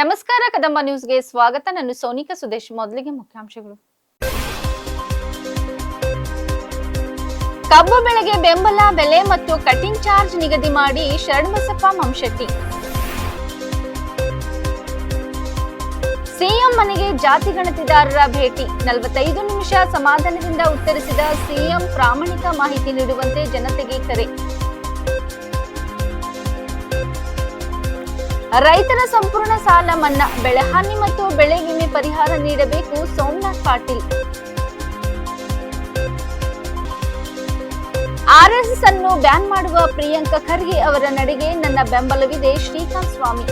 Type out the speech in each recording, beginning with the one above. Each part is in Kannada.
ನಮಸ್ಕಾರ, ಕದಂಬ ನ್ಯೂಸ್ಗೆ ಸ್ವಾಗತ. ನಾನು ಸೋನಿಕಾ ಸುದೇಶ್. ಮೊದಲಿಗೆ ಮುಖ್ಯಾಂಶಗಳು. ಕಬ್ಬು ಬೆಳೆಗೆ ಬೆಂಬಲ, ಬೆಲೆ ಮತ್ತು ಕಟಿಂಗ್ ಚಾರ್ಜ್ ನಿಗದಿ ಮಾಡಿ ಶರಣಬಸಪ್ಪ ಮಂಶೆಟ್ಟಿ. ಸಿಎಂ ಮನೆಗೆ ಜಾತಿ ಗಣತಿದಾರರ ಭೇಟಿ. ನಲವತ್ತೈದು ನಿಮಿಷ ಸಮಾಧಾನದಿಂದ ಉತ್ತರಿಸಿದ ಸಿಎಂ ಪ್ರಾಮಾಣಿಕ ಮಾಹಿತಿ ನೀಡುವಂತೆ ಜನತೆಗೆ ಕರೆ. ರೈತರ ಸಂಪೂರ್ಣ ಸಾಲ ಮನ್ನಾ ಬೆಳೆಹಾನಿ ಮತ್ತು ಬೆಳೆ ವಿಮೆ ಪರಿಹಾರ ನೀಡಬೇಕು ಸೋಮನಾಥ್ ಪಾಟೀಲ್. ಆರ್ಎಸ್ಎಸ್ ಅನ್ನು ಬ್ಯಾನ್ ಮಾಡುವ ಪ್ರಿಯಾಂಕ ಖರ್ಗೆ ಅವರ ನಡೆಗೆ ನನ್ನ ಬೆಂಬಲವಿದೆ ಶ್ರೀಕಾಂತ್ ಸ್ವಾಮಿ.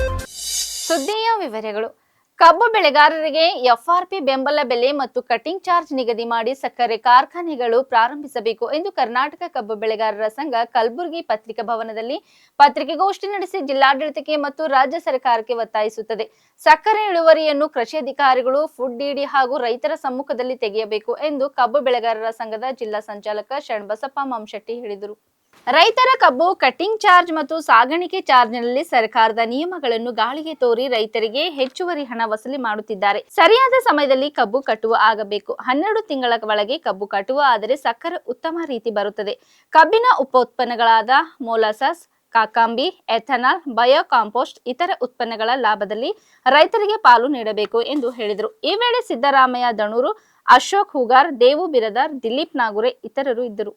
ಸುದ್ದಿಯ ವಿವರಗಳು. ಕಬ್ಬು ಬೆಳೆಗಾರರಿಗೆ ಎಫ್ಆರ್ಪಿ ಬೆಂಬಲ ಬೆಲೆ ಮತ್ತು ಕಟಿಂಗ್ ಚಾರ್ಜ್ ನಿಗದಿ ಮಾಡಿ ಸಕ್ಕರೆ ಕಾರ್ಖಾನೆಗಳು ಪ್ರಾರಂಭಿಸಬೇಕು ಎಂದು ಕರ್ನಾಟಕ ಕಬ್ಬು ಬೆಳೆಗಾರರ ಸಂಘ ಕಲಬುರಗಿ ಪತ್ರಿಕಾ ಭವನದಲ್ಲಿ ಪತ್ರಿಕೆಗೋಷ್ಠಿ ನಡೆಸಿ ಜಿಲ್ಲಾಡಳಿತಕ್ಕೆ ಮತ್ತು ರಾಜ್ಯ ಸರ್ಕಾರಕ್ಕೆ ಒತ್ತಾಯಿಸುತ್ತದೆ. ಸಕ್ಕರೆ ಇಳುವರಿಯನ್ನು ಕೃಷಿ ಅಧಿಕಾರಿಗಳು, ಫುಡ್ ಡಿಡಿ ಹಾಗೂ ರೈತರ ಸಮ್ಮುಖದಲ್ಲಿ ತೆಗೆಯಬೇಕು ಎಂದು ಕಬ್ಬು ಬೆಳೆಗಾರರ ಸಂಘದ ಜಿಲ್ಲಾ ಸಂಚಾಲಕ ಶರಣಬಸಪ್ಪ ಮಾಂಶೆಟ್ಟಿ ಹೇಳಿದರು. ರೈತರ ಕಬ್ಬು ಕಟ್ಟಿಂಗ್ ಚಾರ್ಜ್ ಮತ್ತು ಸಾಗಾಣಿಕೆ ಚಾರ್ಜ್ನಲ್ಲಿ ಸರ್ಕಾರದ ನಿಯಮಗಳನ್ನು ಗಾಳಿಗೆ ತೋರಿ ರೈತರಿಗೆ ಹೆಚ್ಚುವರಿ ಹಣ ವಸೂಲಿ ಮಾಡುತ್ತಿದ್ದಾರೆ. ಸರಿಯಾದ ಸಮಯದಲ್ಲಿ ಕಬ್ಬು ಕಟ್ಟುವ ಆಗಬೇಕು. ಹನ್ನೆರಡು ತಿಂಗಳ ಒಳಗೆ ಕಬ್ಬು ಕಟ್ಟುವ, ಆದರೆ ಸಕ್ಕರೆ ಉತ್ತಮ ರೀತಿ ಬರುತ್ತದೆ. ಕಬ್ಬಿನ ಉಪ ಉತ್ಪನ್ನಗಳಾದ ಮೋಲಾಸಸ್, ಕಾಕಾಂಬಿ, ಎಥನಾಲ್ ಬಯೋ ಕಾಂಪೋಸ್ಟ್ ಇತರ ಉತ್ಪನ್ನಗಳ ಲಾಭದಲ್ಲಿ ರೈತರಿಗೆ ಪಾಲು ನೀಡಬೇಕು ಎಂದು ಹೇಳಿದರು. ಈ ವೇಳೆ ಸಿದ್ದರಾಮಯ್ಯ ದಣೂರು ಅಶೋಕ್ ಹುಗಾರ್, ದೇವು ಬಿರದಾರ್, ದಿಲೀಪ್ ನಾಗುರೆ ಇತರರು ಇದ್ದರು.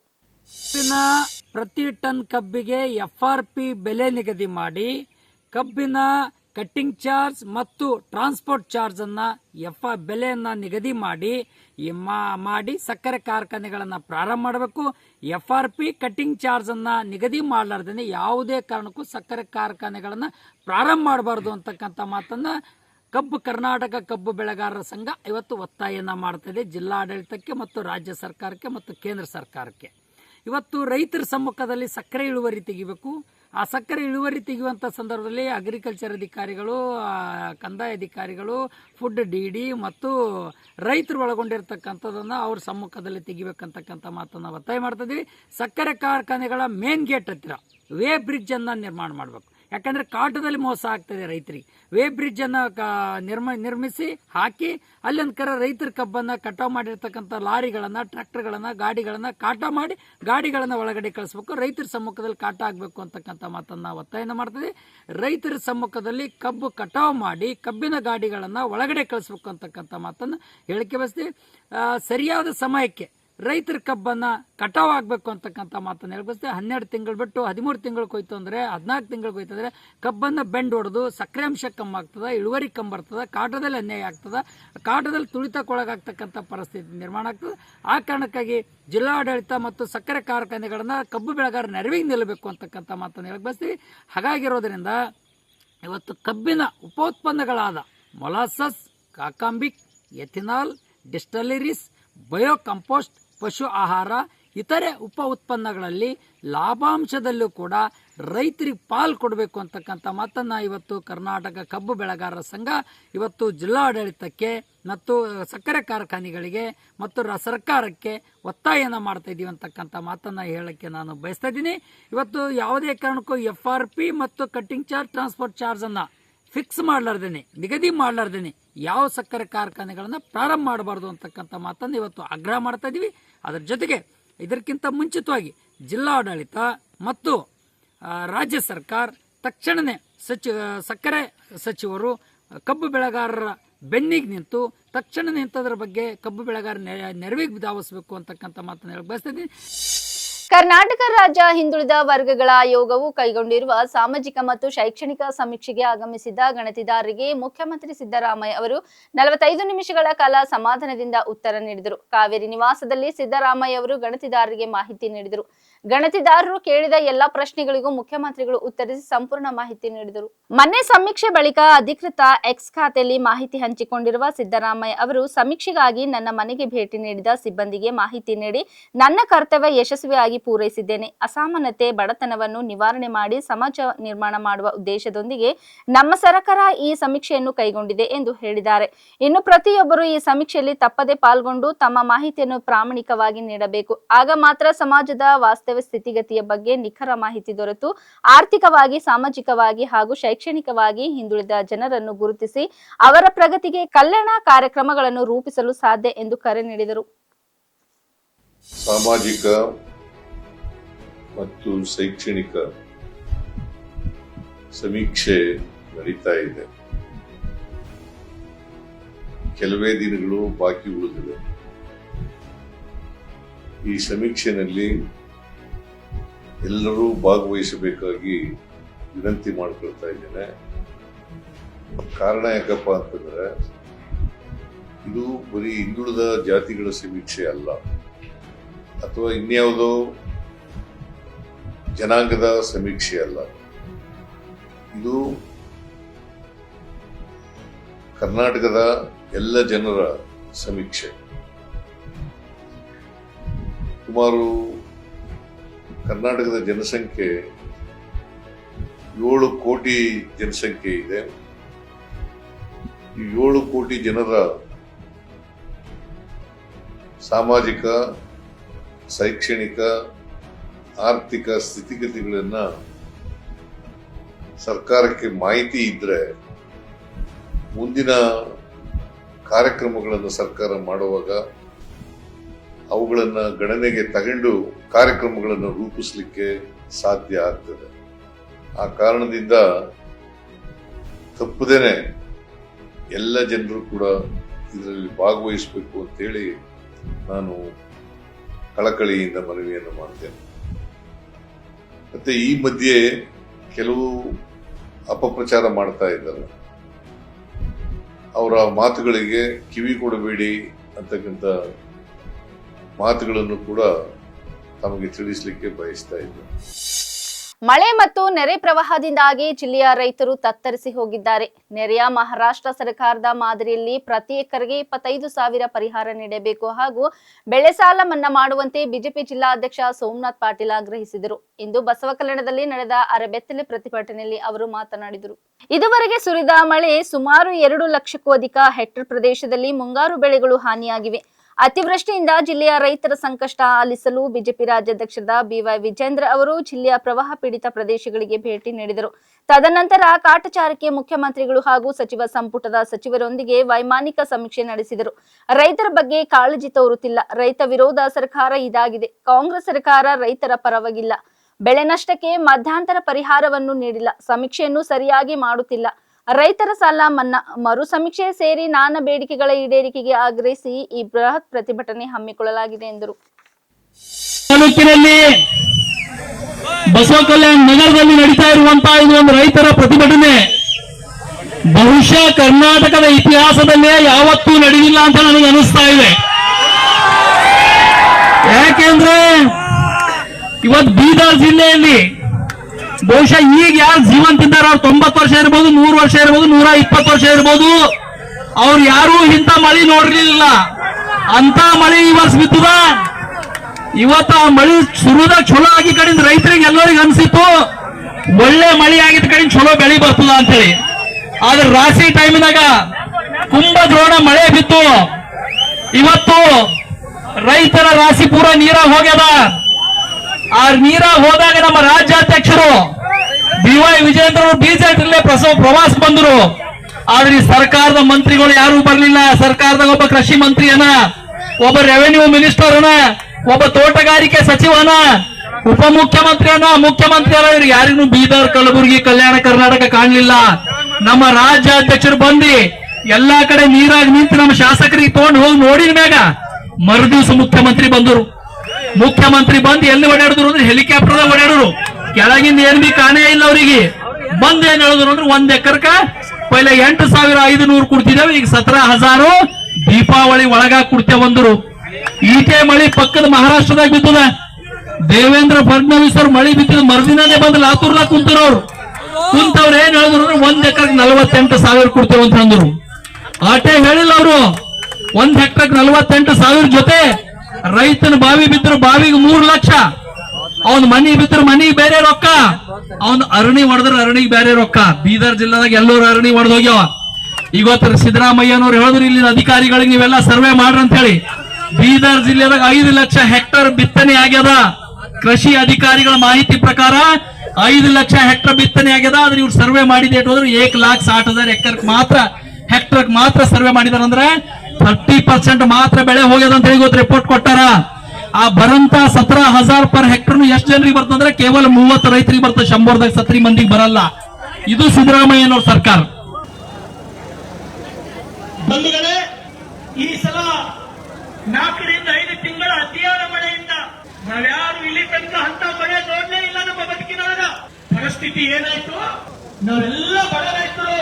ಪ್ರತಿ ಟನ್ ಕಬ್ಬಿಗೆ ಎಫ್ ಆರ್ ಪಿ ಬೆಲೆ ನಿಗದಿ ಮಾಡಿ ಕಬ್ಬಿನ ಕಟ್ಟಿಂಗ್ ಚಾರ್ಜ್ ಮತ್ತು ಟ್ರಾನ್ಸ್ಪೋರ್ಟ್ ಚಾರ್ಜ್ ಅನ್ನ ಎಫ್ ಬೆಲೆಯನ್ನ ನಿಗದಿ ಮಾಡಿ ಮಾಡಿ ಸಕ್ಕರೆ ಕಾರ್ಖಾನೆಗಳನ್ನು ಪ್ರಾರಂಭ ಮಾಡಬೇಕು. F R P cutting charge ಅನ್ನ ನಿಗದಿ ಮಾಡಲಾರ್ದೇ ಯಾವುದೇ ಕಾರಣಕ್ಕೂ ಸಕ್ಕರೆ ಕಾರ್ಖಾನೆಗಳನ್ನು ಪ್ರಾರಂಭ ಮಾಡಬಾರ್ದು ಅಂತಕ್ಕಂಥ ಮಾತನ್ನ ಕಬ್ಬು ಕರ್ನಾಟಕ ಕಬ್ಬು ಬೆಳೆಗಾರರ ಸಂಘ ಇವತ್ತು ಒತ್ತಾಯನ ಮಾಡ್ತಿದೆ ಜಿಲ್ಲಾಡಳಿತಕ್ಕೆ ಮತ್ತು ರಾಜ್ಯ ಸರ್ಕಾರಕ್ಕೆ ಮತ್ತು ಕೇಂದ್ರ ಸರ್ಕಾರಕ್ಕೆ. ಇವತ್ತು ರೈತರ ಸಮ್ಮುಖದಲ್ಲಿ ಸಕ್ಕರೆ ಇಳುವರಿ ತೆಗಿಬೇಕು. ಆ ಸಕ್ಕರೆ ಇಳುವರಿ ತೆಗೆಯುವಂಥ ಸಂದರ್ಭದಲ್ಲಿ ಅಗ್ರಿಕಲ್ಚರ್ ಅಧಿಕಾರಿಗಳು ಕಂದಾಯ ಅಧಿಕಾರಿಗಳು ಫುಡ್ ಡಿ ಡಿ ಮತ್ತು ರೈತರು ಒಳಗೊಂಡಿರ್ತಕ್ಕಂಥದ್ದನ್ನು ಅವ್ರ ಸಮ್ಮುಖದಲ್ಲಿ ತೆಗಿಬೇಕಂತಕ್ಕಂಥ ಮಾತನ್ನು ಒತ್ತಾಯ ಮಾಡ್ತಾ ಸಕ್ಕರೆ ಕಾರ್ಖಾನೆಗಳ ಮೇನ್ ಗೇಟ್ ಹತ್ತಿರ ವೇ ಬ್ರಿಡ್ಜನ್ನು ನಿರ್ಮಾಣ ಮಾಡಬೇಕು. ಯಾಕಂದ್ರೆ ಕಾಟದಲ್ಲಿ ಮೋಸ ಆಗ್ತದೆ ರೈತರಿಗೆ. ವೇ ಬ್ರಿಡ್ಜ್ ಅನ್ನ ನಿರ್ಮ, ನಿರ್ಮಿಸಿ ಹಾಕಿ ಅಲ್ಲೊಂದ್ ರೈತರ ಕಬ್ಬನ್ನ ಕಟಾವ್ ಮಾಡಿರ್ತಕ್ಕಂಥ ಲಾರಿಗಳನ್ನ, ಟ್ರ್ಯಾಕ್ಟರ್ಗಳನ್ನ, ಗಾಡಿಗಳನ್ನ ಕಾಟ ಮಾಡಿ ಗಾಡಿಗಳನ್ನ ಒಳಗಡೆ ಕಳಿಸ್ಬೇಕು. ರೈತರ ಸಮ್ಮುಖದಲ್ಲಿ ಕಾಟ ಆಗಬೇಕು ಅಂತಕ್ಕಂಥ ಮಾತನ್ನ ಒತ್ತಾಯನ ಮಾಡ್ತದೆ. ರೈತರ ಸಮ್ಮುಖದಲ್ಲಿ ಕಬ್ಬು ಕಟಾವ್ ಮಾಡಿ ಕಬ್ಬಿನ ಗಾಡಿಗಳನ್ನ ಒಳಗಡೆ ಕಳಿಸ್ಬೇಕು ಅಂತಕ್ಕಂಥ ಮಾತನ್ನ ಹೇಳಿಕೆ ಬಯಸ್ತೀವಿ. ಸರಿಯಾದ ಸಮಯಕ್ಕೆ ರೈತರ ಕಬ್ಬನ್ನ ಕಟಾವ್ ಆಗ್ಬೇಕು ಅಂತಕ್ಕಂಥ ಮಾತನ್ನು ಹೇಳ್ಬಸ್ತೀವಿ ಹನ್ನೆರಡು ತಿಂಗಳು ಬಿಟ್ಟು ಹದಿಮೂರು ತಿಂಗಳು ಕೊಯ್ತು ಅಂದ್ರೆ, ಹದಿನಾಲ್ಕು ತಿಂಗಳು ಕೊಯ್ತು ಅಂದ್ರೆ ಕಬ್ಬನ್ನ ಬೆಂಡ್ ಹೊಡೆದು ಸಕ್ಕರೆ ಅಂಶ ಕಮ್ಮಿ ಆಗ್ತದೆ, ಇಳುವರಿ ಕಮ್ಮಿ ಬರ್ತದೆ, ಕಾಟದಲ್ಲಿ ಅನ್ಯಾಯ ಆಗ್ತದೆ, ಕಾಟದಲ್ಲಿ ತುಳಿತಕ್ಕೊಳಗಾಗ್ತಕ್ಕಂಥ ಪರಿಸ್ಥಿತಿ ನಿರ್ಮಾಣ ಆಗ್ತದೆ. ಆ ಕಾರಣಕ್ಕಾಗಿ ಜಿಲ್ಲಾಡಳಿತ ಮತ್ತು ಸಕ್ಕರೆ ಕಾರ್ಖಾನೆಗಳನ್ನ ಕಬ್ಬು ಬೆಳೆಗಾರ ನೆರವಿಗೆ ನಿಲ್ಲಬೇಕು ಅಂತಕ್ಕಂಥ ಮಾತನ್ನು ಹೇಳಕ್ಕೆ ಹಾಗಾಗಿರೋದ್ರಿಂದ ಇವತ್ತು ಕಬ್ಬಿನ ಉಪೋತ್ಪನ್ನಗಳಾದ ಮೊಲಾಸಸ್ ಕಾಕಾಂಬಿಕ್ ಎಥಿನಾಲ್, ಡಿಸ್ಟಲರೀಸ್ ಬಯೋ ಕಂಪೋಸ್ಟ್ ಪಶು ಆಹಾರ, ಇತರೆ ಉಪ ಉತ್ಪನ್ನಗಳಲ್ಲಿ ಲಾಭಾಂಶದಲ್ಲೂ ಕೂಡ ರೈತರಿಗೆ ಪಾಲು ಕೊಡಬೇಕು ಅಂತಕ್ಕಂಥ ಮಾತನ್ನು ಇವತ್ತು ಕರ್ನಾಟಕ ಕಬ್ಬು ಬೆಳೆಗಾರರ ಸಂಘ ಇವತ್ತು ಜಿಲ್ಲಾಡಳಿತಕ್ಕೆ ಮತ್ತು ಸಕ್ಕರೆ ಕಾರ್ಖಾನೆಗಳಿಗೆ ಮತ್ತು ಸರ್ಕಾರಕ್ಕೆ ಒತ್ತಾಯನ ಮಾಡ್ತಾ ಇದ್ದೀವಿ ಅಂತಕ್ಕಂಥ ಮಾತನ್ನು ಹೇಳೋಕ್ಕೆ ನಾನು ಬಯಸ್ತಾ ಇದ್ದೀನಿ. ಇವತ್ತು ಯಾವುದೇ ಕಾರಣಕ್ಕೂ ಎಫ್ ಆರ್ ಪಿ ಮತ್ತು ಕಟ್ಟಿಂಗ್ ಚಾರ್ಜ್ ಟ್ರಾನ್ಸ್ಪೋರ್ಟ್ ಚಾರ್ಜನ್ನು ಫಿಕ್ಸ್ ಮಾಡಲಾರ್ದೇನೆ, ನಿಗದಿ ಮಾಡ್ಲಾರ್ದೇನೆ. ಯಾವ ಸಕ್ಕರೆ ಕಾರ್ಖಾನೆಗಳನ್ನು ಪ್ರಾರಂಭ ಮಾಡಬಾರ್ದು ಅಂತಕ್ಕಂಥ ಮಾತನ್ನು ಇವತ್ತು ಆಗ್ರಹ ಮಾಡ್ತಾ ಇದೀವಿ. ಅದರ ಜೊತೆಗೆ ಇದಕ್ಕಿಂತ ಮುಂಚಿತವಾಗಿ ಜಿಲ್ಲಾಡಳಿತ ಮತ್ತು ರಾಜ್ಯ ಸರ್ಕಾರ, ತಕ್ಷಣನೇ ಸಚಿವ ಸಕ್ಕರೆ ಸಚಿವರು ಕಬ್ಬು ಬೆಳೆಗಾರರ ಬೆನ್ನಿಗೆ ನಿಂತು ತಕ್ಷಣ ನಿಂತದ್ರ ಬಗ್ಗೆ ಕಬ್ಬು ಬೆಳೆಗಾರ ನೆರ- ನೆರವಿಗೆ ಧಾವಿಸಬೇಕು ಅಂತಕ್ಕಂಥ ಮಾತನ್ನು ಹೇಳಕ್ ಬಯಸ್ತಾ ಕರ್ನಾಟಕ ರಾಜ್ಯ ಹಿಂದುಳಿದ ವರ್ಗಗಳ ಆಯೋಗವು ಕೈಗೊಂಡಿರುವ ಸಾಮಾಜಿಕ ಮತ್ತು ಶೈಕ್ಷಣಿಕ ಸಮೀಕ್ಷೆಗೆ ಆಗಮಿಸಿದ್ದ ಗಣತಿದಾರರಿಗೆ ಮುಖ್ಯಮಂತ್ರಿ ಸಿದ್ದರಾಮಯ್ಯ ಅವರು ನಲವತ್ತೈದು ನಿಮಿಷಗಳ ಕಾಲ ಸಮಾಧಾನದಿಂದ ಉತ್ತರ ನೀಡಿದರು. ಕಾವೇರಿ ನಿವಾಸದಲ್ಲಿ ಸಿದ್ದರಾಮಯ್ಯ ಅವರು ಗಣತಿದಾರರಿಗೆ ಮಾಹಿತಿ ನೀಡಿದರು. ಗಣತಿದಾರರು ಕೇಳಿದ ಎಲ್ಲಾ ಪ್ರಶ್ನೆಗಳಿಗೂ ಮುಖ್ಯಮಂತ್ರಿಗಳು ಉತ್ತರಿಸಿ ಸಂಪೂರ್ಣ ಮಾಹಿತಿ ನೀಡಿದರು. ಮೊನ್ನೆ ಸಮೀಕ್ಷೆ ಬಳಿಕ ಅಧಿಕೃತ ಎಕ್ಸ್ ಖಾತೆಯಲ್ಲಿ ಮಾಹಿತಿ ಹಂಚಿಕೊಂಡಿರುವ ಸಿದ್ದರಾಮಯ್ಯ ಅವರು ಸಮೀಕ್ಷೆಗಾಗಿ ನನ್ನ ಮನೆಗೆ ಭೇಟಿ ನೀಡಿದ ಸಿಬ್ಬಂದಿಗೆ ಮಾಹಿತಿ ನೀಡಿ, ನನ್ನ ಕರ್ತವ್ಯ ಯಶಸ್ವಿಯಾಗಿ ಪೂರೈಸಿದ್ದೇನೆ. ಅಸಮಾನತೆ ಬಡತನವನ್ನು ನಿವಾರಣೆ ಮಾಡಿ ಸಮಾಜ ನಿರ್ಮಾಣ ಮಾಡುವ ಉದ್ದೇಶದೊಂದಿಗೆ ನಮ್ಮ ಸರ್ಕಾರ ಈ ಸಮೀಕ್ಷೆಯನ್ನು ಕೈಗೊಂಡಿದೆ ಎಂದು ಹೇಳಿದ್ದಾರೆ. ಇನ್ನು ಪ್ರತಿಯೊಬ್ಬರು ಈ ಸಮೀಕ್ಷೆಯಲ್ಲಿ ತಪ್ಪದೆ ಪಾಲ್ಗೊಂಡು ತಮ್ಮ ಮಾಹಿತಿಯನ್ನು ಪ್ರಾಮಾಣಿಕವಾಗಿ ನೀಡಬೇಕು. ಆಗ ಮಾತ್ರ ಸಮಾಜದ ವಾಸ್ತವ ಸ್ಥಿತಿಗತಿಯ ಬಗ್ಗೆ ನಿಖರ ಮಾಹಿತಿ ದೊರೆತು. ಆರ್ಥಿಕವಾಗಿ, ಸಾಮಾಜಿಕವಾಗಿ ಹಾಗೂ ಶೈಕ್ಷಣಿಕವಾಗಿ ಹಿಂದುಳಿದ ಜನರನ್ನು ಗುರುತಿಸಿ ಅವರ ಪ್ರಗತಿಗೆ ಕಲ್ಯಾಣ ಕಾರ್ಯಕ್ರಮಗಳನ್ನು ರೂಪಿಸಲು ಸಾಧ್ಯ ಎಂದು ಕರೆ ನೀಡಿದರು. ಸಾಮಾಜಿಕ ಮತ್ತು ಶೈಕ್ಷಣಿಕ ಸಮೀಕ್ಷೆ ನಡೀತಾ ಇದೆ. ಕೆಲವೇ ದಿನಗಳು ಬಾಕಿ ಉಳಿದಿವೆ ಈ ಸಮೀಕ್ಷೆನಲ್ಲಿ ಎಲ್ಲರೂ ಭಾಗವಹಿಸಬೇಕಾಗಿ ವಿನಂತಿ ಮಾಡಿಕೊಳ್ತಾ ಇದ್ದೇನೆ. ಕಾರಣ ಯಾಕಪ್ಪ ಅಂತಂದ್ರೆ, ಇದು ಬರೀ ಹಿಂದುಳಿದ ಜಾತಿಗಳ ಸಮೀಕ್ಷೆ ಅಲ್ಲ. ಅಥವಾ ಇನ್ಯಾವುದೋ ಜನಾಂಗದ ಸಮೀಕ್ಷೆ ಅಲ್ಲ. ಇದು ಕರ್ನಾಟಕದ ಎಲ್ಲ ಜನರ ಸಮೀಕ್ಷೆ. ಸುಮಾರು ಕರ್ನಾಟಕದ ಜನಸಂಖ್ಯೆ ಏಳು ಕೋಟಿ ಜನಸಂಖ್ಯೆ ಇದೆ. ಈ ಏಳು ಕೋಟಿ ಜನರ ಸಾಮಾಜಿಕ, ಶೈಕ್ಷಣಿಕ, ಆರ್ಥಿಕ ಸ್ಥಿತಿಗತಿಗಳನ್ನ ಸರ್ಕಾರಕ್ಕೆ ಮಾಹಿತಿ ಇದ್ದರೆ ಮುಂದಿನ ಕಾರ್ಯಕ್ರಮಗಳನ್ನು ಸರ್ಕಾರ ಮಾಡುವಾಗ ಅವುಗಳನ್ನ ಗಣನೆಗೆ ತಗೊಂಡು ಕಾರ್ಯಕ್ರಮಗಳನ್ನು ರೂಪಿಸಲಿಕ್ಕೆ ಸಾಧ್ಯ ಆಗ್ತದೆ. ಆ ಕಾರಣದಿಂದ ತಪ್ಪದೇನೆ ಎಲ್ಲ ಜನರು ಕೂಡ ಇದರಲ್ಲಿ ಭಾಗವಹಿಸಬೇಕು ಅಂತೇಳಿ ನಾನು ಕಳಕಳಿಯಿಂದ ಮನವಿಯನ್ನು ಮಾಡ್ತೇನೆ. ಮತ್ತೆ ಈ ಮಧ್ಯೆ ಕೆಲವು ಅಪಪ್ರಚಾರ ಮಾಡ್ತಾ ಇದ್ದಾರೆ. ಅವರ ಮಾತುಗಳಿಗೆ ಕಿವಿ ಕೊಡಬೇಡಿ ಅಂತಕ್ಕಂಥ ಮಾತುಗಳನ್ನು ಕೂಡ ತಮಗೆ ತಿಳಿಸಲಿಕ್ಕೆ ಬಯಸ್ತಾ ಇದ್ದೆ. ಮಳೆ ಮತ್ತು ನೆರೆ ಪ್ರವಾಹದಿಂದಾಗಿ ಜಿಲ್ಲೆಯ ರೈತರು ತತ್ತರಿಸಿ ಹೋಗಿದ್ದಾರೆ. ನೆರೆಯ ಮಹಾರಾಷ್ಟ್ರ ಸರ್ಕಾರದ ಮಾದರಿಯಲ್ಲಿ ಪ್ರತಿ ಎಕರೆಗೆ ಇಪ್ಪತ್ತೈದು ಸಾವಿರ ಪರಿಹಾರ ನೀಡಬೇಕು ಹಾಗೂ ಬೆಳೆ ಸಾಲ ಮನ್ನಾ ಮಾಡುವಂತೆ ಬಿಜೆಪಿ ಜಿಲ್ಲಾಧ್ಯಕ್ಷ ಸೋಮನಾಥ್ ಪಾಟೀಲ್ ಆಗ್ರಹಿಸಿದರು. ಇಂದು ಬಸವಕಲ್ಯಾಣದಲ್ಲಿ ನಡೆದ ಅರೆಬೆತ್ತಲೆ ಪ್ರತಿಭಟನೆಯಲ್ಲಿ ಅವರು ಮಾತನಾಡಿದರು. ಇದುವರೆಗೆ ಸುರಿದ ಮಳೆ ಸುಮಾರು ಎರಡು ಲಕ್ಷಕ್ಕೂ ಅಧಿಕ ಹೆಕ್ಟರ್ ಪ್ರದೇಶದಲ್ಲಿ ಮುಂಗಾರು ಬೆಳೆಗಳು ಹಾನಿಯಾಗಿವೆ. ಅತಿವೃಷ್ಟಿಯಿಂದ ಜಿಲ್ಲೆಯ ರೈತರ ಸಂಕಷ್ಟ ಆಲಿಸಲು ಬಿಜೆಪಿ ರಾಜ್ಯಾಧ್ಯಕ್ಷದ ಬಿವೈ ವಿಜೇಂದ್ರ ಅವರು ಜಿಲ್ಲೆಯ ಪ್ರವಾಹ ಪೀಡಿತ ಪ್ರದೇಶಗಳಿಗೆ ಭೇಟಿ ನೀಡಿದರು. ತದನಂತರ ಕಾಟಚಾರಕ್ಕೆ ಮುಖ್ಯಮಂತ್ರಿಗಳು ಹಾಗೂ ಸಚಿವ ಸಂಪುಟದ ಸಚಿವರೊಂದಿಗೆ ವೈಮಾನಿಕ ಸಮೀಕ್ಷೆ ನಡೆಸಿದರು. ರೈತರ ಬಗ್ಗೆ ಕಾಳಜಿ ತೋರುತ್ತಿಲ್ಲ. ರೈತ ವಿರೋಧ ಸರ್ಕಾರ ಇದಾಗಿದೆ. ಕಾಂಗ್ರೆಸ್ ಸರ್ಕಾರ ರೈತರ ಪರವಾಗಿಲ್ಲ. ಬೆಳೆ ನಷ್ಟಕ್ಕೆ ಮಧ್ಯಂತರ ಪರಿಹಾರವನ್ನು ನೀಡಿಲ್ಲ. ಸಮೀಕ್ಷೆಯನ್ನು ಸರಿಯಾಗಿ ಮಾಡುತ್ತಿಲ್ಲ. ರೈತರ ಸಾಲ ಮನ್ನಾ ಮರು ಸಮೀಕ್ಷೆ ಸೇರಿ ನಾನಾ ಬೇಡಿಕೆಗಳ ಈಡೇರಿಕೆಗೆ ಆಗ್ರಹಿಸಿ ಈ ಬೃಹತ್ ಪ್ರತಿಭಟನೆ ಹಮ್ಮಿಕೊಳ್ಳಲಾಗಿದೆ ಎಂದರು. ಬಸವ ಕಲ್ಯಾಣ ನಗರದಲ್ಲಿ ನಡೀತಾ ಇರುವಂತಹ ಇದು ಒಂದು ರೈತರ ಪ್ರತಿಭಟನೆ. ಬಹುಶಃ ಕರ್ನಾಟಕದ ಇತಿಹಾಸದಲ್ಲೇ ಯಾವತ್ತೂ ನಡೆಯಲಿಲ್ಲ ಅಂತ ನನಗೆ ಅನಿಸ್ತಾ ಇದೆ. ಯಾಕೆಂದ್ರೆ ಇವತ್ತು ಬೀದರ್ ಜಿಲ್ಲೆಯಲ್ಲಿ ಬಹುಶಃ ಈಗ ಯಾರು ಜೀವಂತಿದ್ದಾರೆ ಅವ್ರು ತೊಂಬತ್ತು ವರ್ಷ ಇರ್ಬೋದು, ನೂರು ವರ್ಷ ಇರ್ಬೋದು, ನೂರ ಇಪ್ಪತ್ತು ವರ್ಷ ಇರ್ಬೋದು. ಅವ್ರು ಯಾರು ಇಂಥ ಮಳಿ ನೋಡಿರ್ಲಿಲ್ಲ ಅಂತ ಮಳಿ ಈ ವರ್ಷ ಬಿತ್ತದ ಇವತ್ತ ಆ ಮಳಿ ಸುರುದ ಚಲೋ ಆಗಿ ಕಡಿಂದ ರೈತರಿಗೆ ಎಲ್ಲರಿಗೆ ಅನ್ಸಿತ್ತು, ಒಳ್ಳೆ ಮಳಿ ಆಗಿದ್ದ ಕಡೆ ಚಲೋ ಬೆಳಿ ಬರ್ತದ ಅಂತೇಳಿ. ಆದ್ರೆ ರಾಶಿ ಟೈಮಿನಾಗ ಕುಂಭ ದ್ರೋಣ ಮಳೆ ಬಿತ್ತು. ಇವತ್ತು ರೈತರ ರಾಶಿ ಪೂರ ನೀರಾಗ ಹೋಗ್ಯದ. ಆ ನೀರ ಹೋದಾಗ ನಮ್ಮ ರಾಜ್ಯಾಧ್ಯಕ್ಷರು ಬಿ ವೈ ವಿಜೇಂದ್ರ ಬಿಜೆಪಿಯಲ್ಲೇ ಪ್ರಸವ ಪ್ರವಾಸ ಬಂದರು. ಆದ್ರೆ ಸರ್ಕಾರದ ಮಂತ್ರಿಗಳು ಯಾರು ಬರಲಿಲ್ಲ. ಸರ್ಕಾರದ ಒಬ್ಬ ಕೃಷಿ ಮಂತ್ರಿ ಅನ ಒಬ್ಬ ರೆವೆನ್ಯೂ ಮಿನಿಸ್ಟರ್ ಅನ ಒಬ್ಬ ತೋಟಗಾರಿಕೆ ಸಚಿವನ ಮುಖ್ಯಮಂತ್ರಿ ಅನ ಇವ್ರು ಯಾರಿಗೂ ಬೀದರ್, ಕಲಬುರಗಿ, ಕಲ್ಯಾಣ ಕರ್ನಾಟಕ ಕಾಣಲಿಲ್ಲ. ನಮ್ಮ ರಾಜ್ಯಾಧ್ಯಕ್ಷರು ಬಂದು ಎಲ್ಲಾ ಕಡೆ ನೀರಾಗಿ ನಿಂತು ನಮ್ಮ ಶಾಸಕರಿಗೆ ತಗೊಂಡು ಹೋಗಿ ನೋಡಿದ ಮ್ಯಾಗ ಮರುದಿವ್ಸ ಮುಖ್ಯಮಂತ್ರಿ ಬಂದರು. ಮುಖ್ಯಮಂತ್ರಿ ಬಂದು ಎಲ್ಲಿ ಓಡಾಡಿದ್ರು ಅಂದ್ರೆ ಹೆಲಿಕಾಪ್ಟರ್ ಓಡಾಡೋರು. ಕೆಳಗಿಂದ ಏನ್ ಬಿ ಕಾಣೇ ಇಲ್ಲ ಅವರಿಗೆ. ಬಂದ್ ಏನ್ ಹೇಳಿದ್ರು ಅಂದ್ರೆ ಒಂದ್ ಎಕರ್ಕ ಪೈಲೆ ಎಂಟು ಸಾವಿರ ಐದು ನೂರು ಕೊಡ್ತಿದ್ದೇವೆ, ಈಗ ಸತ್ರ ಹಜಾರು ದೀಪಾವಳಿ ಒಳಗ ಕೊಡ್ತೇವೆ ಬಂದರು ಈಟೆ ಮಳಿ ಪಕ್ಕದ ಮಹಾರಾಷ್ಟ್ರದಾಗ ಬಿದ್ದದ. ದೇವೇಂದ್ರ ಫಡ್ನವೀಸ್ ಅವ್ರು ಮಳಿ ಬಿದ್ದಿದ ಮರುದಿನನೇ ಬಂದು ಕುಂತರು ಕುಂತಿರೋರು ಕುಂತವ್ರು ಏನ್ ಹೇಳಿದ್ರು ಅಂದ್ರೆ ಒಂದ್ ಎಕರ್ಗೆ ನಲವತ್ತೆಂಟು ಸಾವಿರ ಕೊಡ್ತೇವೆ ಅಂತ ಅಂದ್ರು. ಆಟೆ ಹೇಳಿಲ್ಲ ಅವರು. ಒಂದ್ ಹೆಕ್ಟರ್ ನಲವತ್ತೆಂಟು ಸಾವಿರ ಜೊತೆ ರೈತನ ಬಾವಿ ಬಿದ್ದರು ಬಾವಿಗೆ ಮೂರು ಲಕ್ಷ. ಅವನ್ ಮನಿ ಬಿದ್ರ ಮನಿಗೆ ಬೇರೆ ರೊಕ್ಕ. ಅವನ್ ಅರಣಿ ಹೊಡೆದ್ರ ಅರಣಿಗೆ ಬೇರೆ ರೊಕ್ಕ. ಬೀದರ್ ಜಿಲ್ಲಾದಾಗ ಎಲ್ಲರೂ ಅರಣಿ ಹೊಡೆದೋಗ್ಯವ ಇವತ್ತು ಸಿದ್ದರಾಮಯ್ಯನವ್ರು ಹೇಳಿದ್ರು, ಇಲ್ಲಿನ ಅಧಿಕಾರಿಗಳಿಗೆ ನೀವೆಲ್ಲ ಸರ್ವೆ ಮಾಡ್ರಿ ಅಂತ ಹೇಳಿ. ಬೀದರ್ ಜಿಲ್ಲೆದಾಗ ಐದು ಲಕ್ಷ ಹೆಕ್ಟರ್ ಬಿತ್ತನೆ ಆಗ್ಯದ. ಕೃಷಿ ಅಧಿಕಾರಿಗಳ ಮಾಹಿತಿ ಪ್ರಕಾರ ಐದು ಲಕ್ಷ ಹೆಕ್ಟರ್ ಬಿತ್ತನೆ ಆಗ್ಯದ. ಆದ್ರೆ ಇವ್ರು ಸರ್ವೆ ಮಾಡಿದ್ರು ಏಕ್ ಲಾಕ್ ಸಾಟ್ ಹಜಾರ್ ಎಕರ್ ಮಾತ್ರ ಹೆಕ್ಟರ್ ಮಾತ್ರ ಸರ್ವೆ ಮಾಡಿದಾರ ಅಂದ್ರೆ ಥರ್ಟಿ ಪರ್ಸೆಂಟ್ ಮಾತ್ರ ಬೆಳೆ ಹೋಗ್ಯದ ಅಂತ ಹೇಳಿ ಇವತ್ತು ರಿಪೋರ್ಟ್ ಕೊಟ್ಟಾರ. ಆ ಬರಂತ ಸತ್ರ ಹಜಾರ್ ಪರ್ ಹೆಕ್ಟರ್ ಎಷ್ಟು ಜನರಿಗೆ ಬರ್ತಂದ್ರೆ ಕೇವಲ ಮೂವತ್ತು ರೈತರಿಗೆ ಬರ್ತದೆ. ಶಂಬರ್ದಾಗ ಸತ್ರಿ ಮಂದಿಗೆ ಬರಲ್ಲ. ಇದು ಸಿದ್ದರಾಮಯ್ಯನವ್ರ ಸರ್ಕಾರ. ಬಂಧುಗಳೇ, ಈ ಸಲ ನಾಲ್ಕರಿಂದ ಐದು ತಿಂಗಳ ಅತಿಯಾದ ಮಳೆಯಿಂದ ನಾವ್ಯಾರು ಇಲ್ಲಿ ತನಕ ಅಂತ ಮಳೆ ನೋಡ್ಲೇ ಇಲ್ಲ ನಮ್ಮ ಬದುಕಿನೊಳಗ. ಪರಿಸ್ಥಿತಿ ಏನಾಯ್ತು, ನಾವೆಲ್ಲ ಬಡ ರೈತರು.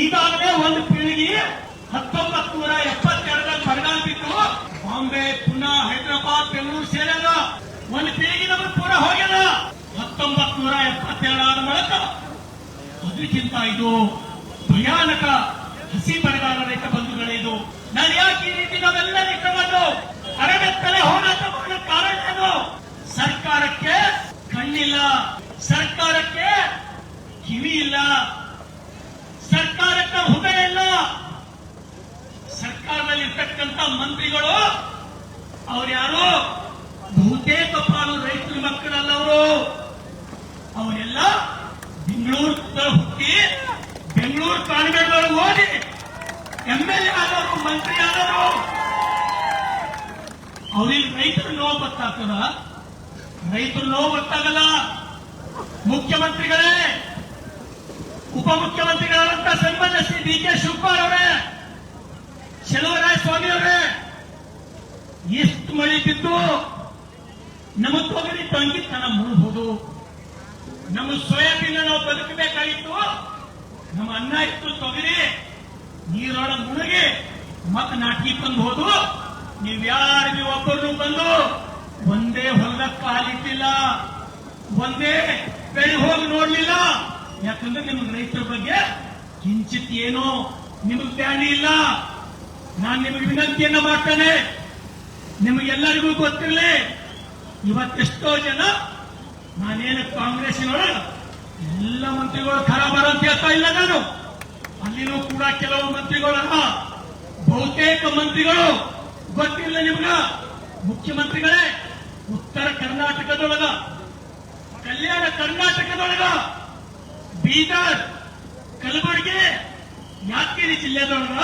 ಈಗಾಗಲೇ ಒಂದು ಪೀಳಿಗೆ ಹತ್ತೊಂಬತ್ ನೂರ ಎಪ್ಪತ್ತೆರಡರಲ್ಲಿ ಬರಗಾಲ ಬಿತ್ತು ಬಾಂಬೆ, ಪುನಾ, ಹೈದರಾಬಾದ್, ಬೆಂಗಳೂರು ಸೇರಲ್ಲ ಒಂದು ಪೀಳಿಗೆ ನಮಗೆ ಪೂರ ಹೋಗ್ಯದ ಹತ್ತೊಂಬತ್ ನೂರ ಎಪ್ಪತ್ತೆರಡಾದ ಮೂಲಕ ಅದಕ್ಕಿಂತ ಇದು ಭಯಾನಕ ಹಸಿ ಬರಗಾಲ ರೈತ ಬಂಧುಗಳೇ ಇದು. ನಾನು ಯಾಕೆ ಈ ರೀತಿ ನಾವೆಲ್ಲ ನಿಂತುಕೊಂಡು ಅರಗತ್ತಲೆ ಹೋರಾಟ ಮಾಡೋ ಕಾರಣ ಏನು? ಸರ್ಕಾರಕ್ಕೆ ಕಣ್ಣಿಲ್ಲ. ಸರ್ಕಾರಕ್ಕೆ ಕಿವಿ ಇಲ್ಲ ಸರ್ಕಾರಕ್ಕೆ ಹೃದಯ ಇಲ್ಲ ಸರ್ಕಾರದಲ್ಲಿ ಇರ್ತಕ್ಕಂಥ ಮಂತ್ರಿಗಳು, ಅವ್ರು ಯಾರು? ಬಹುತೇಕ ಪಾಲು ರೈತರ ಮಕ್ಕಳಲ್ಲ ಅವರು ಅವರೆಲ್ಲ ಬೆಂಗಳೂರು ಹುಟ್ಟಿ ಬೆಂಗಳೂರು ಕಾನ್ವೆಂಟ್ಗಳು ಓದಿ ಎಂ ಎಲ್ ಆದವರು, ಮಂತ್ರಿ ಆದವರು. ಅವ್ರಿಗೆ ರೈತರ ನೋವು ಗೊತ್ತಾಗ್ತದ? ರೈತರ ನೋವು ಗೊತ್ತಾಗಲ್ಲ. ಮುಖ್ಯಮಂತ್ರಿಗಳೇ, ಉಪಮುಖ್ಯಮಂತ್ರಿಗಳಾದಂತ ಸನ್ಮಾನ್ಯ ಶ್ರೀ ಡಿ ಕೆ ಶಿವಕುಮಾರ್ ಅವರೇ ಶೆಲವರಾಯ ಸ್ವಾಮಿ ಅವರೇ ಎಷ್ಟು ಮಳೆ ಬಿದ್ದು ನಮ್ಮ ತೊಗರಿ ತಂಗಿತನ ಮುಳುಬಹುದು ನಮ್ಮ ಸೋಯಾಬೀನ್ ನಾವು ಬದುಕಬೇಕಾಗಿತ್ತು. ನಮ್ಮ ಅನ್ನ ಇತ್ತು ತೊಗರಿ ನೀರೊಳ ಮುಳುಗಿ ಮತ್ತ ನಾಟಿ ಬಂದು ಹೋದು. ನೀವ್ ಯಾರು ನೀವು ಒಬ್ಬರು ಬಂದು ಒಂದೇ ಹೊಲದ ಕಾಲಿಟ್ಟಿಲ್ಲ ಒಂದೇ ಬೆಳೆ ಹೋಗಿ ನೋಡ್ಲಿಲ್ಲ. ಯಾಕಂದ್ರೆ ನಿಮ್ಗೆ ರೈತರ ಬಗ್ಗೆ ಕಿಂಚಿತ್ ಏನೋ ನಿಮಗ್ ಬ್ಯಾನಿ ಇಲ್ಲ. ನಾನ್ ನಿಮಗೆ ವಿನಂತಿಯನ್ನ ಮಾಡ್ತೇನೆ. ನಿಮಗೆಲ್ಲರಿಗೂ ಗೊತ್ತಿರಲಿ ಇವತ್ತೆಷ್ಟೋ ಜನ ನಾನೇನು ಕಾಂಗ್ರೆಸ್ಸಿನೊಳಗ ಎಲ್ಲ ಮಂತ್ರಿಗಳು ಖರಾಬರ ಅಂತ ಹೇಳ್ತಾ ಇಲ್ಲ ನಾನು. ಅಲ್ಲಿನೂ ಕೂಡ ಕೆಲವು ಮಂತ್ರಿಗಳನ್ನ ಬಹುತೇಕ ಮಂತ್ರಿಗಳು ಗೊತ್ತಿಲ್ಲ ನಿಮ್ಗ? ಮುಖ್ಯಮಂತ್ರಿಗಳೇ, ಉತ್ತರ ಕರ್ನಾಟಕದೊಳಗ, ಕಲ್ಯಾಣ ಕರ್ನಾಟಕದೊಳಗ, ಬೀದರ್, ಕಲಬುರಗಿ, ಯಾದಗಿರಿ ಜಿಲ್ಲೆದೊಳಗ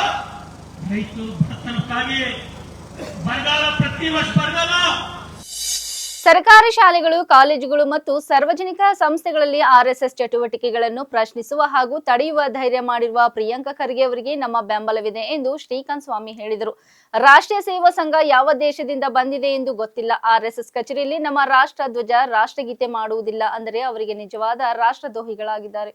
ಸರ್ಕಾರಿ ಶಾಲೆಗಳು, ಕಾಲೇಜುಗಳು ಮತ್ತು ಸಾರ್ವಜನಿಕ ಸಂಸ್ಥೆಗಳಲ್ಲಿ ಆರ್ಎಸ್ಎಸ್ ಚಟುವಟಿಕೆಗಳನ್ನು ಪ್ರಶ್ನಿಸುವ ಹಾಗೂ ತಡೆಯುವ ಧೈರ್ಯ ಮಾಡಿರುವ ಪ್ರಿಯಾಂಕಾ ಖರ್ಗೆ ಅವರಿಗೆ ನಮ್ಮ ಬೆಂಬಲವಿದೆ ಎಂದು ಶ್ರೀಕಾಂತ್ ಸ್ವಾಮಿ ಹೇಳಿದರು. ರಾಷ್ಟ್ರೀಯ ಸೇವಾ ಸಂಘ ಯಾವ ದೇಶದಿಂದ ಬಂದಿದೆ ಎಂದು ಗೊತ್ತಿಲ್ಲ. ಆರ್ಎಸ್ಎಸ್ ಕಚೇರಿಯಲ್ಲಿ ನಮ್ಮ ರಾಷ್ಟ್ರ ಧ್ವಜ ರಾಷ್ಟ್ರಗೀತೆ ಮಾಡುವುದಿಲ್ಲ ಅಂದರೆ ಅವರಿಗೆ ನಿಜವಾದ ರಾಷ್ಟ್ರದ್ರೋಹಿಗಳಾಗಿದ್ದಾರೆ.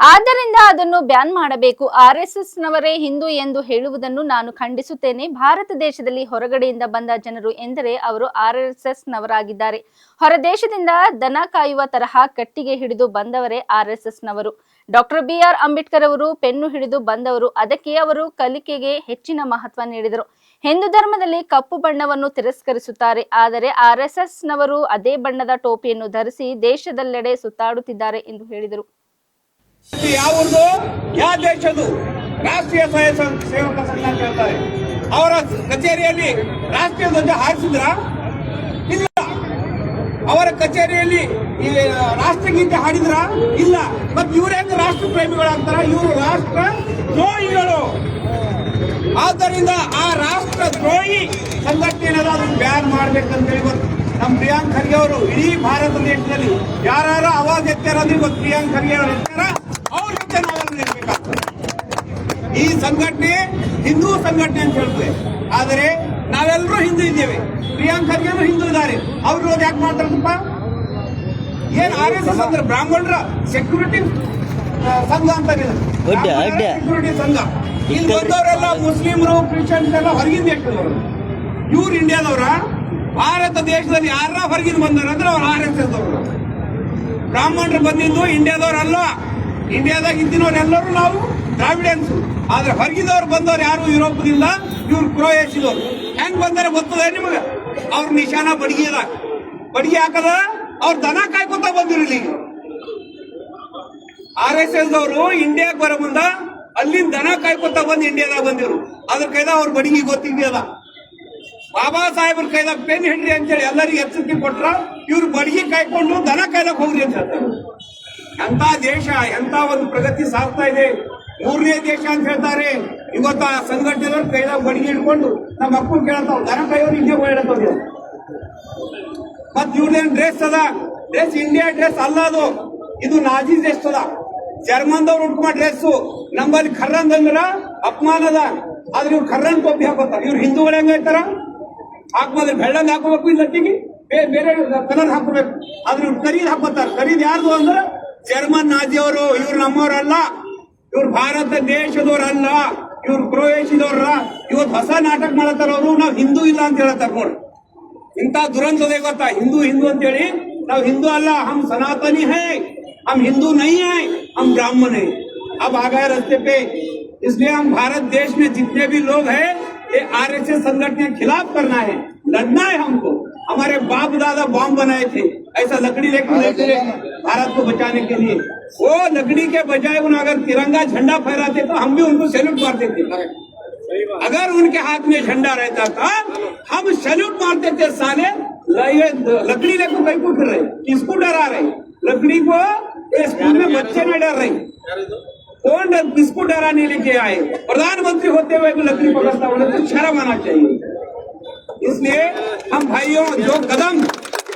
ಆದ್ದರಿಂದ ಅದನ್ನು ಬ್ಯಾನ್ ಮಾಡಬೇಕು. ಆರ್ ಎಸ್ ಎಸ್ ನವರೇ ಹಿಂದೂ ಎಂದು ಹೇಳುವುದನ್ನು ನಾನು ಖಂಡಿಸುತ್ತೇನೆ. ಭಾರತ ದೇಶದಲ್ಲಿ ಹೊರಗಡೆಯಿಂದ ಬಂದ ಜನರು ಎಂದರೆ ಅವರು ಆರ್ ಎಸ್ ಎಸ್ ನವರಾಗಿದ್ದಾರೆ ಹೊರ ದೇಶದಿಂದ ದನ ಕಾಯುವ ತರಹ ಕಟ್ಟಿಗೆ ಹಿಡಿದು ಬಂದವರೇ ಆರ್ ಎಸ್ ಎಸ್ ನವರು ಡಾಕ್ಟರ್ ಬಿ ಆರ್ ಅಂಬೇಡ್ಕರ್ ಅವರು ಪೆನ್ನು ಹಿಡಿದು ಬಂದವರು. ಅದಕ್ಕೆ ಅವರು ಕಲಿಕೆಗೆ ಹೆಚ್ಚಿನ ಮಹತ್ವ ನೀಡಿದರು. ಹಿಂದೂ ಧರ್ಮದಲ್ಲಿ ಕಪ್ಪು ಬಣ್ಣವನ್ನು ತಿರಸ್ಕರಿಸುತ್ತಾರೆ. ಆದರೆ ಆರ್ ಎಸ್ ಎಸ್ ನವರು ಅದೇ ಬಣ್ಣದ ಟೋಪಿಯನ್ನು ಧರಿಸಿ ದೇಶದೆಲ್ಲೆಡೆ ಸುತ್ತಾಡುತ್ತಿದ್ದಾರೆ ಎಂದು ಹೇಳಿದರು. ಯಾವ್ದು ಯಾವ ದೇಶದ್ದು? ರಾಷ್ಟ್ರೀಯ ಸ್ವಯಂ ಸೇವಕ ಸಂಘ ಅಂತ ಅವರ ಕಚೇರಿಯಲ್ಲಿ ರಾಷ್ಟ್ರೀಯ ಧ್ವಜ ಹಾರಿಸಿದ್ರ? ಇಲ್ಲ. ಅವರ ಕಚೇರಿಯಲ್ಲಿ ರಾಷ್ಟ್ರಗೀತೆ ಹಾಡಿದ್ರ? ಇಲ್ಲ. ಮತ್ ಇವರೇನು ರಾಷ್ಟ್ರ ಪ್ರೇಮಿಗಳಾಗ್ತಾರ ಇವರು ರಾಷ್ಟ್ರ ದ್ರೋಹಿಗಳು ಆದ್ದರಿಂದ ಆ ರಾಷ್ಟ್ರ ದ್ರೋಹಿ ಸಂಘಟನೆ ಬ್ಯಾನ್ ಮಾಡ್ಬೇಕಂತ ಹೇಳಿ ಗೊತ್ತು. ನಮ್ಮ ಪ್ರಿಯಾಂಕ್ ಖರ್ಗೆ ಅವರು ಇಡೀ ಭಾರತ ದೇಶದಲ್ಲಿ ಯಾರು ಅವಾಜ್ ಎತ್ತಾರ ಅಂದ್ರೆ ಇವತ್ತು ಪ್ರಿಯಾಂಕ್ ಖರ್ಗೆ ಅವರು ಎತ್ತಾರ. ನಾವೆಲ್ಲ ನಿಲ್ಬೇಕಾಗ್ತದೆ ಈ ಸಂಘಟನೆ ಹಿಂದೂ ಸಂಘಟನೆ ಅಂತ ಹೇಳ್ತೇವೆ. ಆದರೆ ನಾವೆಲ್ಲರೂ ಹಿಂದೂ ಇದ್ದೇವೆ. ಪ್ರಿಯಾಂಕ್ ಖರ್ಗೆನೂ ಹಿಂದೂ ಇದ್ದಾರೆ. ಅವ್ರು ಇರೋದು ಯಾಕೆ ಮಾಡ್ತಾರಪ್ಪ ಏನ್ ಆರ್ ಎಸ್ ಎಸ್ ಅಂದ್ರೆ ಬ್ರಾಹ್ಮಣರ ಸೆಕ್ಯೂರಿಟಿ ಸಂಘ ಅಂತ ಸೆಕ್ಯೂರಿಟಿ ಸಂಘ. ಇಲ್ಲಿ ಬಂದವರೆಲ್ಲ ಮುಸ್ಲಿಮರು ಕ್ರಿಶ್ಚಿಯನ್ಸ್ ಎಲ್ಲ ಹೊರಗಿಂದ ದೇಶದವರು ಇವ್ರು ಇಂಡಿಯಾದವರ ಭಾರತ ದೇಶದಲ್ಲಿ ಯಾರ ಹೊರಗಿಂದ ಬಂದಾರ ಅಂದ್ರೆ ಅವ್ರು ಆರ್ ಎಸ್ ಎಸ್ ಅವರು ಬ್ರಾಹ್ಮಣರು ಬಂದಿದ್ದು ಇಂಡಿಯಾದವ್ರಲ್ಲ. ಇಂಡಿಯಾದಾಗ ಇದ್ದಿನವ್ರು ಎಲ್ಲರೂ ನಾವು ದ್ರಾವಿಡಿಯನ್ಸ್ ಆದ್ರೆ ಹೊರಗಿದವ್ರು ಬಂದವರು ಯಾರು ಯುರೋಪ್ದಿಲ್ಲ ಇವ್ರು ಕ್ರೊಯೇಷಿದವ್ರು ಹೆಂಗ್ ಬಂದಾರೆ ಗೊತ್ತದ ನಿಮಗೆ? ಅವ್ರ ನಿಶಾನ ಬಡಗಿ ಅದ. ಬಡಗಿ ಹಾಕದ ಅವ್ರು ದನ ಕಾಯ್ಕೊತ ಬಂದಿರಲಿ ಆರ್ ಎಸ್ ಎಸ್ ಅವರು ಇಂಡಿಯಾಕ್ ಬರ ಮುಂದ ಅಲ್ಲಿಂದ ದನ ಕಾಯ್ಕೊತ ಬಂದು ಇಂಡಿಯಾದಾಗ ಬಂದಿರು ಅದ್ರ ಕೈದ ಅವ್ರ ಬಡಿಗೆ ಗೊತ್ತಿದೆಯಲ್ಲ ಬಾಬಾ ಸಾಹೇಬ್ರ ಕೈದಾಗ ಪೆನ್ ಹಿಡ್ರಿ ಅಂತೇಳಿ ಎಲ್ಲರಿಗೂ ಎಚ್ಚರಿಕೆ ಕೊಟ್ರ ಇವ್ರು ಬಡಿಗೆ ಕಾಯ್ಕೊಂಡು ದನ ಕಾಯ್ಲಕ್ ಹೋಗ್ರಿ ಅಂತ ಹೇಳ್ತಾರೆ. ಎಂತ ದೇಶ ಎಂತ ಒಂದು ಪ್ರಗತಿ ಸಾಗ್ತಾ ಇದೆ, ಮೂರನೇ ದೇಶ ಅಂತ ಹೇಳ್ತಾರೆ. ಇವತ್ತು ಆ ಸಂಘಟನೆದವ್ರು ಕೈದಾಗ ಬಡಿಗೆ ಇಟ್ಕೊಂಡು ನಮ್ಮ ಮಕ್ಕಳು ಕೇಳ್ತಾವ್ ದನ ಕಾಯೋರು ಇಲ್ಲೇ ಓಡಾಡ್ತಾವ್ರಿ ಮತ್ ಇವ್ರದೇನ್ ಡ್ರೆಸ್ ಅದ? ಡ್ರೆಸ್ ಇಂಡಿಯಾ ಡ್ರೆಸ್ ಅಲ್ಲ ಅದು. ಇದು ನಾಜಿ ಡ್ರೆಸ್ ಅದ. ಜರ್ಮನ್ದವ್ರು ಉಟ್ಕೊಂಡ ಡ್ರೆಸ್, ನಮ್ಮಲ್ಲಿ ಖರ್ರಂದ್ ಅಂದ್ರ ಅಪಮಾನ ಅದ. ಆದ್ರೆ ಇವ್ರು ಖರ್ರನ್ ಕೊಬ್ಬಿ ಹಾಕೋತಾರ. ಇವ್ರು ಹಿಂದೂಗಳು ಹೆಂಗ ಹೇಳ್ತಾರ? ಹಾಕ್ಬೋದ್ರೆ ಬೆಳ್ಳಂಗ್ ಹಾಕೋಬೇಕು ಈ ಲಟ್ಟಿಗೆ ಬೇರೆ ಕಲರ್ ಹಾಕೋಬೇಕು ಆದ್ರೆ ಇವ್ರು ಕರೀದ್ ಹಾಕೋತಾರ. ಖರೀದಿ ಯಾರ್ದು ಅಂದ್ರ ಜರ್ಮನ್ ನಾಜಿಯವರು ಇವ್ರು ನಮ್ಮವ್ರಲ್ಲ ಇವ್ರು ಭಾರತ ದೇಶದವ್ರಲ್ಲ ಇವ್ರು ಕ್ರೊಯೇಷಿಯದವ್ರ ಇವತ್ತು ಹೊಸ ನಾಟಕ ಮಾಡತ್ತಾರ ಅವರು ನಾವು ಹಿಂದೂ ಇಲ್ಲ ಅಂತ ಹೇಳ್ತಾರ ನೋಡ್ರಿ ಇಂಥ ದುರಂತದೆ ಗೊತ್ತಾ ಹಿಂದೂ ಹಿಂದೂ ಅಂತೇಳಿ ನಾವು ಹಿಂದೂ अल्लाह हम सनातनी हैं हम हिंदू नहीं हैं हम ब्राह्मण हैं अब आ गए रास्ते पे इसलिए हम भारत देश में जितने भी लोग हैं ये आरएसएस संगठन के खिलाफ करना है लड़ना है हमको हमारे बाप दादा बॉम्ब बनाए थे ऐसा लकड़ी लेकर चले भारत को बचाने के लिए। वो लकड़ी के बजाय उन्हें अगर तिरंगा झंडा फहराते तो हम भी उनको सैल्यूट मार देते अगर उनके हाथ में झंडा रहता था हम सैल्यूट मारते थे साले। लकड़ी लेकर कहीं को फिर रहे। किसको डरा रहे? लकड़ी को स्कूल में बच्चे न डर रहे। कौन डर- किसको डराने लेके आए? प्रधानमंत्री होते हुए भी लकड़ी पकड़ता उन्हें तो शर्म आना चाहिए। इसलिए हम भाइयों जो कदम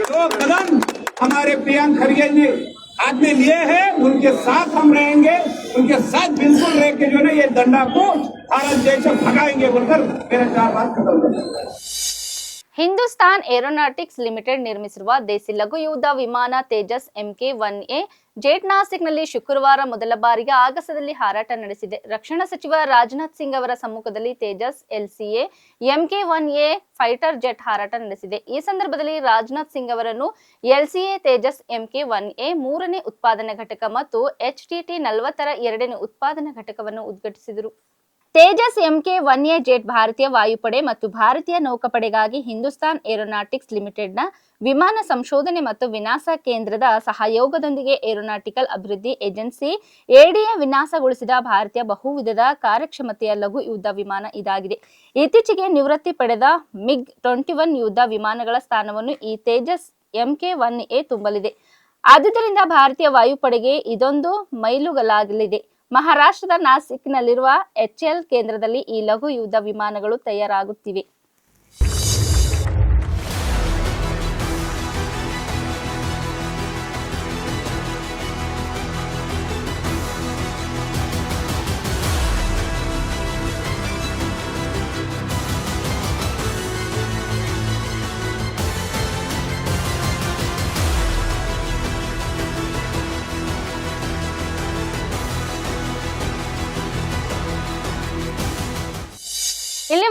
जो कदम हमारे प्रियंक खड़गे जी हाथ में लिए हैं उनके साथ हम रहेंगे उनके साथ बिल्कुल रह के जो है ना ये दंडा को भारत देश से भगाएंगे बोलकर मेरा चार बात खत्म करता हूं। ಹಿಂದೂಸ್ತಾನ್ ಏರೋನಾಟಿಕ್ಸ್ ಲಿಮಿಟೆಡ್ ನಿರ್ಮಿಸಿರುವ ದೇಸಿ ಲಘು ಯುದ್ಧ ವಿಮಾನ Tejas MK one A jet ನಾಸಿಕ್ನಲ್ಲಿ ಶುಕ್ರವಾರ ಮೊದಲ ಬಾರಿಗೆ ಆಗಸದಲ್ಲಿ ಹಾರಾಟ ನಡೆಸಿದೆ. ರಕ್ಷಣಾ ಸಚಿವ ರಾಜನಾಥ್ ಸಿಂಗ್ ಅವರ ಸಮ್ಮುಖದಲ್ಲಿ Tejas LCA MK one A fighter jet ಹಾರಾಟ ನಡೆಸಿದೆ. ಈ ಸಂದರ್ಭದಲ್ಲಿ ರಾಜನಾಥ್ ಸಿಂಗ್ ಅವರನ್ನು LCA Tejas MK one A ಮೂರನೇ ಉತ್ಪಾದನಾ ಘಟಕ ಮತ್ತು ಎಚ್ಟಿಟಿ ನಲವತ್ತರ ಎರಡನೇ ಉತ್ಪಾದನಾ ಘಟಕವನ್ನು ಉದ್ಘಾಟಿಸಿದರು. Tejas MK one A jet ಭಾರತೀಯ ವಾಯುಪಡೆ ಮತ್ತು ಭಾರತೀಯ ನೌಕಾಪಡೆಗಾಗಿ ಹಿಂದೂಸ್ತಾನ್ ಏರೋನಾಟಿಕ್ಸ್ ಲಿಮಿಟೆಡ್ನ ವಿಮಾನ ಸಂಶೋಧನೆ ಮತ್ತು ವಿನಾಸ ಕೇಂದ್ರದ ಸಹಯೋಗದೊಂದಿಗೆ ಏರೋನಾಟಿಕಲ್ ಅಭಿವೃದ್ಧಿ ಏಜೆನ್ಸಿ ಎಡಿಎ ವಿನ್ಯಾಸಗೊಳಿಸಿದ ಭಾರತೀಯ ಬಹುವಿಧದ ಕಾರ್ಯಕ್ಷಮತೆಯ ಲಘು ಯುದ್ಧ ವಿಮಾನ ಇದಾಗಿದೆ. ಇತ್ತೀಚೆಗೆ ನಿವೃತ್ತಿ ಪಡೆದ ಮಿಗ್ ಟ್ವೆಂಟಿ ಒನ್ ಯುದ್ಧ ವಿಮಾನಗಳ ಸ್ಥಾನವನ್ನು ಈ ತೇಜಸ್ ಎಂಕೆ ಒನ್ ಎ ತುಂಬಲಿದೆ. ಆದುದರಿಂದ ಭಾರತೀಯ ವಾಯುಪಡೆಗೆ ಇದೊಂದು ಮೈಲುಗಲಾಗಲಿದೆ ಮಹಾರಾಷ್ಟ್ರದ ನಾಸಿಕ್ನಲ್ಲಿರುವ ಎಚ್ಎಲ್ ಕೇಂದ್ರದಲ್ಲಿ ಈ ಲಘು ಯುದ್ಧ ವಿಮಾನಗಳು ತಯಾರಾಗುತ್ತಿವೆ.